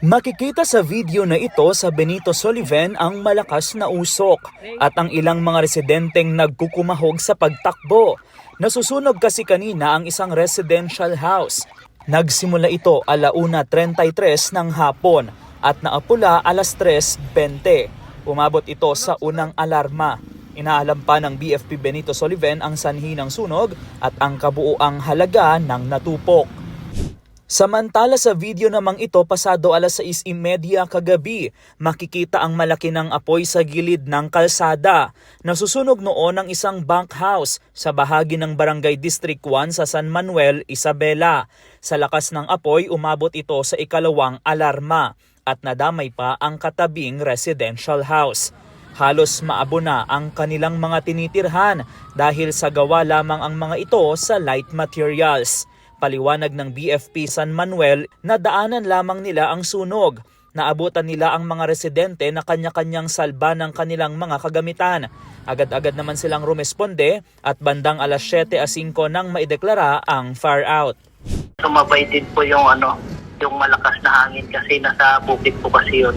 Makikita sa video na ito sa Benito Soliven ang malakas na usok at ang ilang mga residenteng nagkukumahog sa pagtakbo. Nasusunog kasi kanina ang isang residential house. Nagsimula ito alauna 33 ng hapon at naapula alas 3.20. Umabot ito sa unang alarma. Inaalam pa ng BFP Benito Soliven ang sanhi ng sunog at ang kabuuang halaga ng natupok. Samantala sa video namang ito pasado alas 6.30 kagabi, makikita ang malaki ng apoy sa gilid ng kalsada. Nasusunog noon ang isang bank house sa bahagi ng Barangay District 1 sa San Manuel, Isabela. Sa lakas ng apoy, umabot ito sa ikalawang alarma at nadamay pa ang katabing residential house. Halos maabo na ang kanilang mga tinitirhan dahil sa gawa lamang ang mga ito sa light materials. Paliwanag ng BFP San Manuel na daanan lamang nila ang sunog. Naabutan nila ang mga residente na kanya-kanyang salba ng kanilang mga kagamitan. Agad-agad naman silang rumesponde at bandang alas 7 a 5 nang maideklara ang fire out. Sumabay din po yung ano, yung malakas na hangin kasi nasa bukid po kasi yun.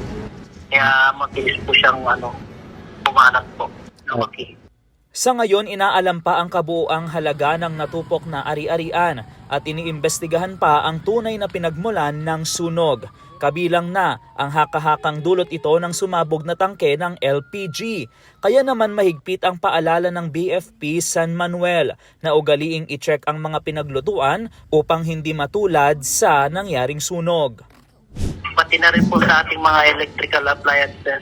Kaya mabilis po siyang ano, pumanak po. Lumaki. Sa ngayon, inaalam pa ang kabuuang halaga ng natupok na ari-arian at iniimbestigahan pa ang tunay na pinagmulan ng sunog. Kabilang na ang haka-hakang dulot ito ng sumabog na tangke ng LPG. Kaya naman mahigpit ang paalala ng BFP San Manuel na ugaliing i-check ang mga pinaglutuan upang hindi matulad sa nangyaring sunog. Pati na rin po sa ating mga electrical appliances.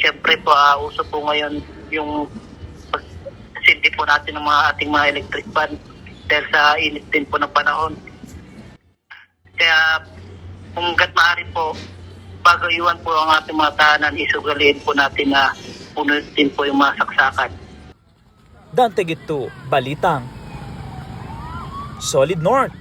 Siyempre po, ah, uso po ngayon yung pagsindi po natin ng mga ating mga electric fan dahil sa init din po ng panahon. Kaya kung gat maaari po, pagayuan po ang ating mga tahanan, isugaliin po natin na puno din po yung mga saksakan. Dante Gitu, Balitang. Solid North.